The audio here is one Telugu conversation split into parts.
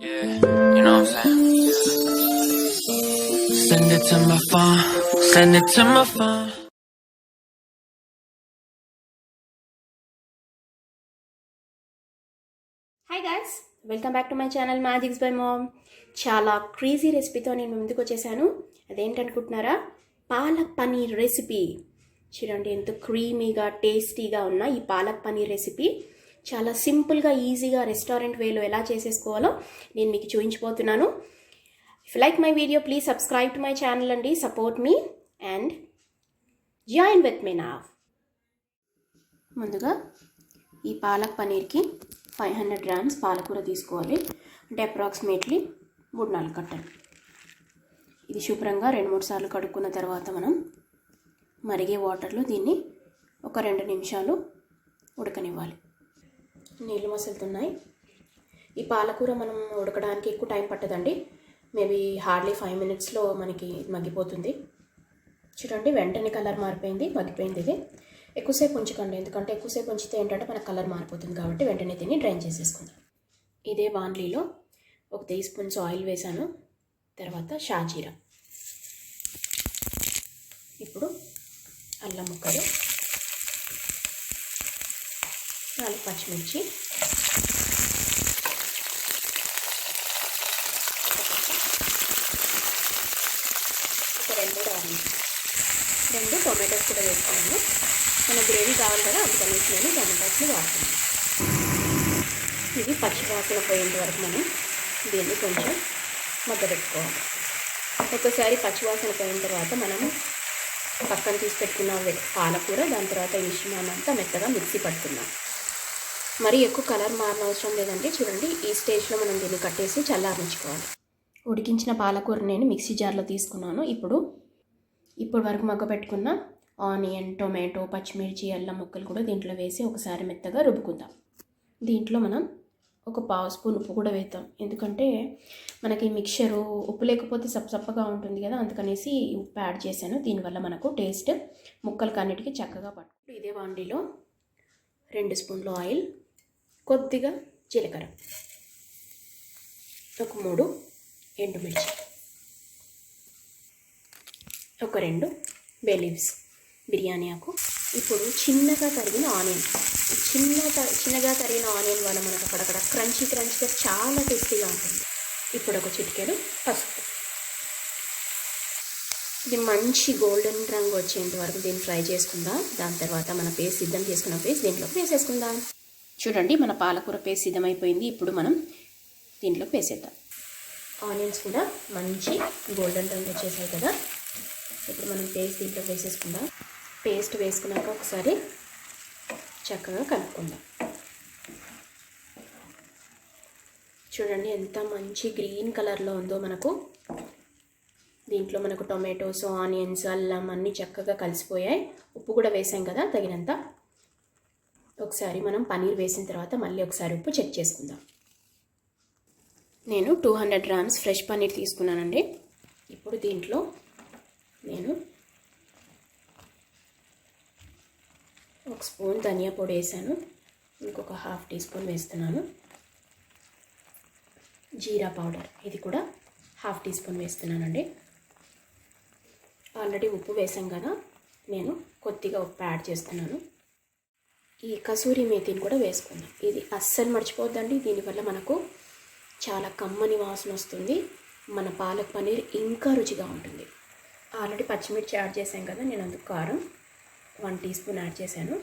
Yeah, you know what I'm saying? Send it to my phone, send it to my phone. Hi guys welcome back to my channel magics by mom చాలా క్రేజీ రెసిపీతో నేను ముందుకు వచ్చేసాను. అదేంటనుకుంటున్నారా? పాలక్ పనీర్ రెసిపీ చూడండి ఎంత క్రీమీగా టేస్టీగా ఉన్న ఈ పాలక్ పనీర్ రెసిపీ చాలా సింపుల్గా ఈజీగా రెస్టారెంట్ వేలో ఎలా చేసేసుకోవాలో నేను మీకు చూపించిపోతున్నాను if like my video please subscribe to my channel అండి. Support me and join with me now ముందుగా ఈ పాలక్ పనీర్కి ఫైవ్ హండ్రెడ్ గ్రామ్స్ పాలకూర తీసుకోవాలి. అంటే అప్రాక్సిమేట్లీ మూడు నాలుగు కట్టలు. ఇది శుభ్రంగా రెండు మూడు సార్లు కడుక్కున్న తర్వాత మనం మరిగే వాటర్లో దీన్ని ఒక రెండు నిమిషాలు ఉడకనివ్వాలి. నీళ్ళు మసులుతున్నాయి. ఈ పాలకూర మనం ఉడకడానికి ఎక్కువ టైం పట్టదండి. మేబీ హార్డ్లీ ఫైవ్ మినిట్స్లో మనకి మగ్గిపోతుంది. చూడండి వెంటనే కలర్ మారిపోయింది మగ్గిపోయింది ఇది. ఎక్కువసేపు ఉంచకండి ఎందుకంటే ఎక్కువసేపు ఉంచితే ఏంటంటే మనకు కలర్ మారిపోతుంది కాబట్టి వెంటనే తిని డ్రైన్ చేసేసుకుందాం. ఇదే బాండ్లీలో ఒక టీ స్పూన్స్ ఆయిల్ వేసాను తర్వాత షాజీరా. ఇప్పుడు అల్లం ముక్కలు. నాలుగు పచ్చిమిర్చి. రెండు ఆరెంజ్ రెండు టొమాటోస్ కూడా వేసుకున్నాను. మన గ్రేవీ కావాలి కదా అందుకనేసి నేను టొమాటోస్ని వాడుతున్నాను. ఇది పచ్చివాసన పోయేంత వరకు మనం దీన్ని కొంచెం మగ్గబెట్టుకోవాలి ఒక్కసారి పచ్చివాసన పోయిన తర్వాత మనం పక్కన తీసి పెట్టుకున్న పాలకూర దాని తర్వాత ఈ మిశ్రమాన్ని అంతా మెత్తగా మిక్సీ పట్టుకున్నాం మరి ఎక్కువ కలర్ మారిన అవసరం లేదండి. చూడండి ఈ స్టేజ్లో మనం దీన్ని కట్టేసి చల్లారించుకోవాలి ఉడికించిన పాలకూర నేను మిక్సీ జార్లో తీసుకున్నాను. ఇప్పుడు ఇప్పుడు వరకు మగ్గ పెట్టుకున్న ఆనియన్ టొమాటో పచ్చిమిర్చి అల్లం ముక్కలు కూడా దీంట్లో వేసి ఒకసారి మెత్తగా రుబ్బుకుందాం. దీంట్లో మనం ఒక పావు స్పూన్ ఉప్పు కూడా వేద్దాం. ఎందుకంటే మనకి మిక్చరు ఉప్పు లేకపోతే సప్పసప్పగా ఉంటుంది కదా అందుకనేసి ఉప్పు యాడ్ చేశాను. దీనివల్ల మనకు టేస్ట్ ముక్కలకి అన్నిటికీ చక్కగా పట్టు ఇదే వాండిలో రెండు స్పూన్లు ఆయిల్ కొద్దిగా జీలకర్ర. ఒక మూడు ఎండుమిర్చి. ఒక రెండు బే లీవ్స్. బిర్యానీ ఆకు. ఇప్పుడు చిన్నగా తరిగిన ఆనియన్. చిన్న చిన్నగా తరిగిన ఆనియన్ వల్ల మనకు అక్కడక్కడ క్రంచీ క్రంచీగా చాలా టేస్టీగా ఉంటుంది. ఇప్పుడు ఒక చిటికెడు పసుపు. ఇది మంచి గోల్డెన్ రంగు వచ్చేంత వరకు దీన్ని ఫ్రై చేసుకుందాం. దాని తర్వాత మన పేస్ట్ సిద్ధం చేసుకున్న పేస్ట్ దీంట్లోకి వేసేసుకుందాం. చూడండి మన పాలకూర పేస్ట్ సిద్ధమైపోయింది. ఇప్పుడు మనం దీంట్లో వేసేద్దాం ఆనియన్స్ కూడా మంచి గోల్డెన్ రంగు వచ్చేసాయి కదా. ఇప్పుడు మనం పేస్ట్ దీంట్లో వేసేసుకుందాం. పేస్ట్ వేసుకున్నాక ఒకసారి చక్కగా కలుపుకుందాం. చూడండి ఎంత మంచి గ్రీన్ కలర్లో ఉందో మనకు. దీంట్లో మనకు టొమాటోస్ ఆనియన్స్ అల్లం అన్నీ చక్కగా కలిసిపోయాయి. ఉప్పు కూడా వేసాం కదా తగినంత. ఒకసారి మనం పన్నీర్ వేసిన తర్వాత మళ్ళీ ఒకసారి ఉప్పు చెక్ చేసుకుందాం. నేను two hundred grams fresh paneer తీసుకున్నానండి. ఇప్పుడు దీంట్లో నేను ఒక స్పూన్ ధనియా పొడి వేసాను. ఇంకొక హాఫ్ టీ స్పూన్ వేస్తున్నాను. జీరా పౌడర్ ఇది కూడా హాఫ్ టీ స్పూన్ వేస్తున్నానండి. ఆల్రెడీ ఉప్పు వేసాం కదా నేను కొద్దిగా ఉప్పు యాడ్ చేస్తున్నాను. ఈ కసూరి మేతిని కూడా వేసుకుందాం. ఇది అస్సలు మర్చిపోద్దండి దీనివల్ల మనకు చాలా కమ్మని వాసన వస్తుంది. మన పాలక్ పనీర్ ఇంకా రుచిగా ఉంటుంది. ఆల్రెడీ పచ్చిమిర్చి యాడ్ చేశాం కదా నేను అందుకు కారం వన్ టీ స్పూన్ యాడ్ చేశాను.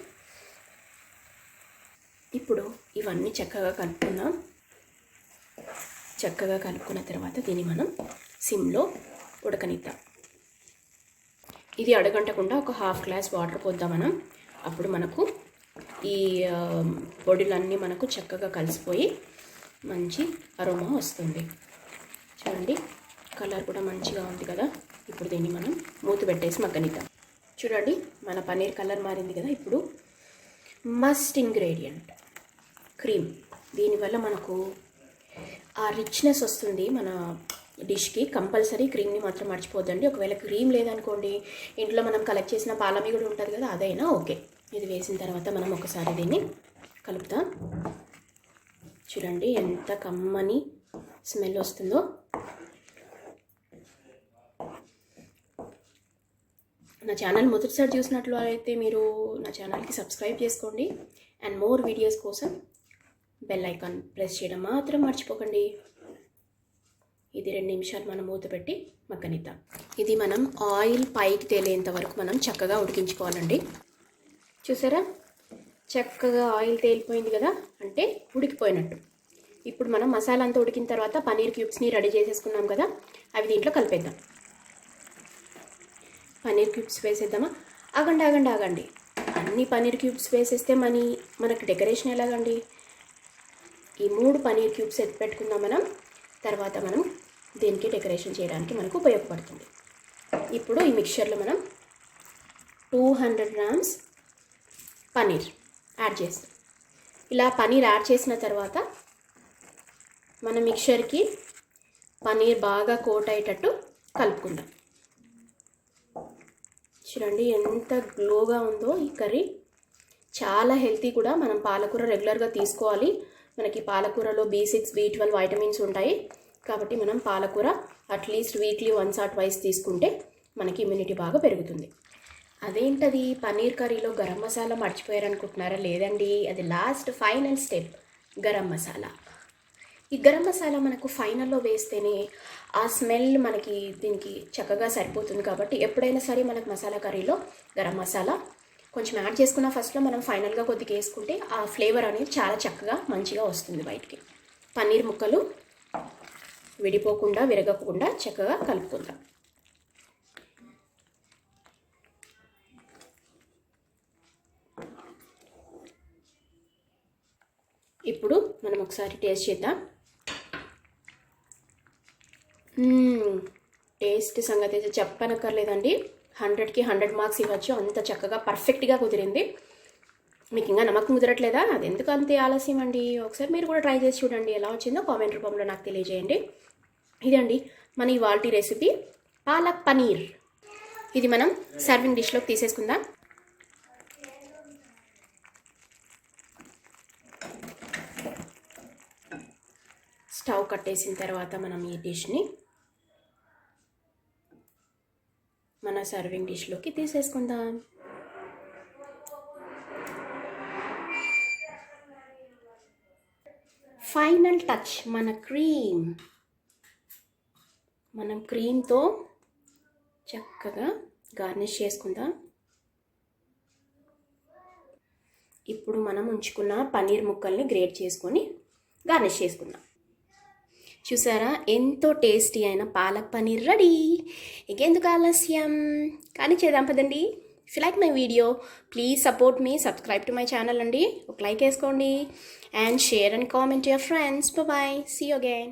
ఇప్పుడు ఇవన్నీ చక్కగా కలుపుకుందాం. చక్కగా కలుపుకున్న తర్వాత దీన్ని మనం సిమ్లో ఉడకనిద్దాం. ఇది అడగంటకుండా ఒక హాఫ్ గ్లాస్ వాటర్ పోద్దాం మనం. అప్పుడు మనకు ఈ పొడులన్నీ మనకు చక్కగా కలిసిపోయి మంచి అరోమా వస్తుంది. చూడండి కలర్ కూడా మంచిగా ఉంది కదా. ఇప్పుడు దీన్ని మనం మూత పెట్టేసి మగ్గనిద్దాం. చూడండి మన పన్నీర్ కలర్ మారింది కదా ఇప్పుడు. Must ingredient cream. దీనివల్ల మనకు ఆ రిచ్నెస్ వస్తుంది మన డిష్కి. కంపల్సరీ క్రీమ్ని మాత్రం మర్చిపోద్దండి. ఒకవేళ క్రీమ్ లేదనుకోండి ఇంట్లో మనం కలెక్ట్ చేసిన పాలమి కూడా ఉంటుంది కదా అదైనా ఓకే. ఇది వేసిన తర్వాత మనం ఒకసారి దీన్ని కలుపుతాం. చూడండి ఎంత కమ్మని స్మెల్ వస్తుందో. నా ఛానల్ మొదటిసారి చూసినట్లు అయితే మీరు నా ఛానల్కి సబ్స్క్రైబ్ చేసుకోండి. అండ్ మోర్ వీడియోస్ కోసం బెల్ ఐకాన్ ప్రెస్ చేయడం మాత్రం మర్చిపోకండి. ఇది రెండు నిమిషాలు మనం మూత పెట్టి మగ్గనిద్దాం. ఇది మనం ఆయిల్ పైకి తేలేంత వరకు మనం చక్కగా ఉడికించుకోవాలండి. చూసారా? చక్కగా ఆయిల్ తేలిపోయింది కదా? అంటే ఉడికిపోయినట్టు. ఇప్పుడు మనం మసాలా అంతా ఉడికిన తర్వాత పనీర్ క్యూబ్స్ని రెడీ చేసేసుకున్నాం కదా? అవి దీంట్లో కలిపేద్దాం. పనీర్ క్యూబ్స్ వేసేద్దామా? ఆగండి ఆగండి ఆగండి. అన్ని పనీర్ క్యూబ్స్ వేసేస్తే మనీ మనకు డెకరేషన్ ఎలాగండి? ఈ మూడు పనీర్ క్యూబ్స్ ఎత్తి పెట్టుకుందాం మనం. తర్వాత మనం దీనికి డెకరేషన్ చేయడానికి మనకు ఉపయోగపడుతుంది. ఇప్పుడు ఈ మిక్చర్లో మనం two hundred grams paneer add చేస్తాం. ఇలా పనీర్ యాడ్ చేసిన తర్వాత మన మిక్చర్కి పనీర్ బాగా కోట్ అయ్యేటట్టు కలుపుకుందాం. చూడండి ఎంత గ్లోగా ఉందో ఈ కర్రీ. చాలా హెల్తీ కూడా మనం పాలకూర రెగ్యులర్గా తీసుకోవాలి. మనకి పాలకూరలో B six B twelve vitamins ఉంటాయి. కాబట్టి మనం పాలకూర at least weekly once or twice తీసుకుంటే మనకి ఇమ్యూనిటీ బాగా పెరుగుతుంది. అదేంటది? పన్నీర్ కర్రీలో గరం మసాలా మర్చిపోయారనుకుంటున్నారా? లేదండి అది last final step garam masala. ఈ గరం మసాలా మనకు ఫైనల్లో వేస్తేనే ఆ స్మెల్ మనకి దీనికి చక్కగా సరిపోతుంది కాబట్టి ఎప్పుడైనా సరే మనకు మసాలా కర్రీలో గరం మసాలా కొంచెం యాడ్ చేసుకున్న ఫస్ట్లో మనం ఫైనల్గా కొద్దిగా వేసుకుంటే ఆ ఫ్లేవర్ అనేది చాలా చక్కగా మంచిగా వస్తుంది బయటికి. పన్నీర్ ముక్కలు విడిపోకుండా విరగకుండా చక్కగా కలుపుకుందాం. ఇప్పుడు మనం ఒకసారి టేస్ట్ చేద్దాం. టేస్ట్ సంగతి అయితే చెప్పనక్కర్లేదండి. హండ్రెడ్కి హండ్రెడ్ మార్క్స్ ఇవ్వచ్చు. అంత చక్కగా పర్ఫెక్ట్గా కుదిరింది. మీకు ఇంకా నమ్మకం కుదరట్లేదా? అది ఎందుకు అంతే ఆలస్యం అండి? ఒకసారి మీరు కూడా ట్రై చేసి చూడండి. ఎలా వచ్చిందో కామెంట్ రూపంలో నాకు తెలియజేయండి. ఇదండి మన ఇవాల్టి రెసిపీ పాలక్ పనీర్. ఇది మనం సర్వింగ్ డిష్లోకి తీసేసుకుందాం. స్టవ్ కట్టేసిన తర్వాత మనం ఈ డిష్ని మన సర్వింగ్ డిష్లోకి తీసేసుకుందాం. ఫైనల్ టచ్ మన క్రీమ్. మనం క్రీమ్తో చక్కగా గార్నిష్ చేసుకుందాం. ఇప్పుడు మనం ఉంచుకున్న పన్నీర్ ముక్కల్ని గ్రేట్ చేసుకొని గార్నిష్ చేసుకుందాం. చూసారా? ఎంతో టేస్టీ అయిన పాలక్ పనీర్ రెడీ. ఇంకెందుకు ఆలస్యం? కానీ చేద్దాం పదండి. If like my video please support me subscribe to my channel అండి. ఒక లైక్ వేసుకోండి. And share and comment your friends bye see again